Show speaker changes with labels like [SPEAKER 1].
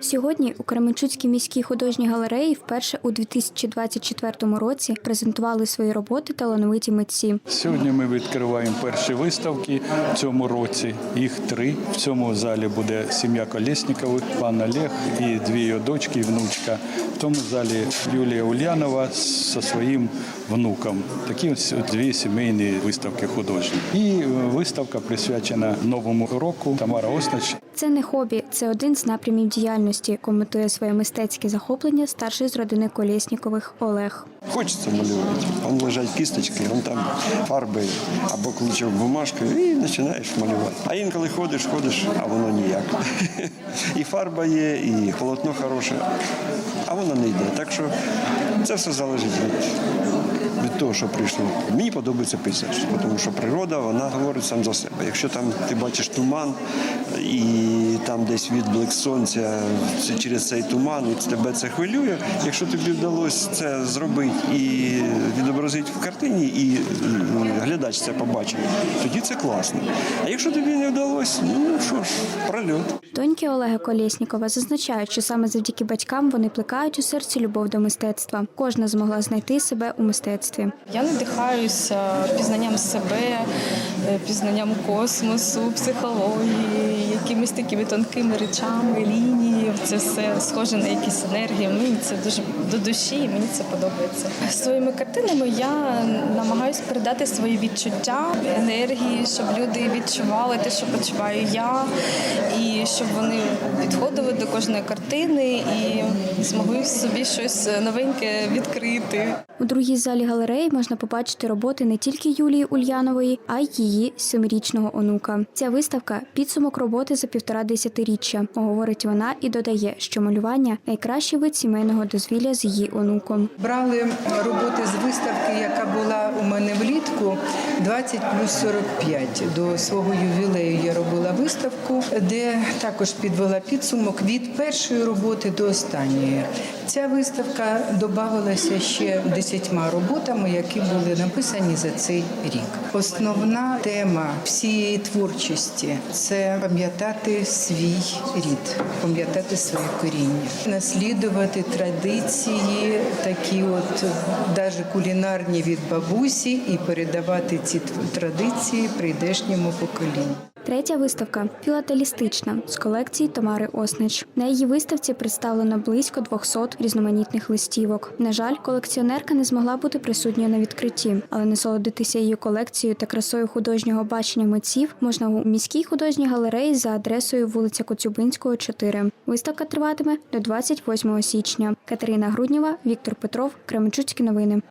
[SPEAKER 1] Сьогодні у Кременчуцькій міській художній галереї вперше у 2024 році презентували свої роботи талановиті митці.
[SPEAKER 2] Сьогодні ми відкриваємо перші виставки в цьому році. Їх три. В цьому залі буде сім'я Колєснікових, пан Олег і дві його дочки і внучка. В тому залі Юлія Ульянова зі своїм внуком. Такі ось дві сімейні виставки художні. І е, виставка присвячена новому року. Тамара Оснач
[SPEAKER 1] Це не хобі, це один з напрямів діяльності, коментує своє мистецьке захоплення старший з родини Колєснікових Олег.
[SPEAKER 3] Хочеться малювати. Там лежать кісточки, вон там фарби або кличок бумажкою і починаєш малювати. А інколи ходиш, ходиш, а воно ніяк. І фарба є, і полотно хороше, а воно не йде. Так що це все залежить від, від того, що прийшло. Мені подобається пейзаж, тому що природа вона говорить сам за себе. Якщо там ти бачиш туман і там десь відблик сонця через цей туман, і тебе це хвилює. Якщо тобі вдалося це зробити і відобразити в картині, і глядач це побачить, тоді це класно. А якщо тобі не вдалося, ну що ж, прольот.
[SPEAKER 1] Доньки Олега Колєснікова зазначають, що саме завдяки батькам вони плекають у серці любов до мистецтва. Кожна змогла знайти себе у мистецтві.
[SPEAKER 4] Я надихаюся пізнанням себе, е, пізнанням космосу, психології, якимись такими тонкими речами, лінії. Це все схоже на якісь енергії. Мені це дуже до душі, і мені це подобається. Своїми картинами я намагаюся передати свої відчуття, енергії, щоб люди відчували те, що почуваю я, і щоб вони підходили до кожної картини і змогли собі щось новеньке відкрити.
[SPEAKER 1] У другій залі галереї можна побачити роботи не тільки Юлії Ульянової, а й її семирічного онука. Ця виставка підсумок роботи за півтора десятиріччя. Говорить вона і додає, що малювання найкращий вид сімейного дозвілля з її онуком.
[SPEAKER 5] Брали роботи з виставки, яка була у мене влітку 20 плюс 45. До свого ювілею виставку, де також підвела підсумок від першої роботи до останньої. Ця виставка додавалася ще десятьма роботами, які були написані за цей рік. Основна тема всієї творчості це пам'ятати свій рід, пам'ятати своє коріння, наслідувати традиції, такі от навіть кулінарні від бабусі, і передавати ці традиції прийдешньому поколінню.
[SPEAKER 1] Третя виставка філателістична з колекції Тамари Оснич. На її виставці представлено близько 200 різноманітних листівок. На жаль, колекціонерка не змогла бути присутньою на відкритті, але насолодитися її колекцією та красою художнього бачення митців можна у міській художній галереї за адресою вулиця Коцюбинського, 4. Виставка триватиме до 28 січня. Катерина Груднєва, Віктор Петров, Кременчуцькі новини.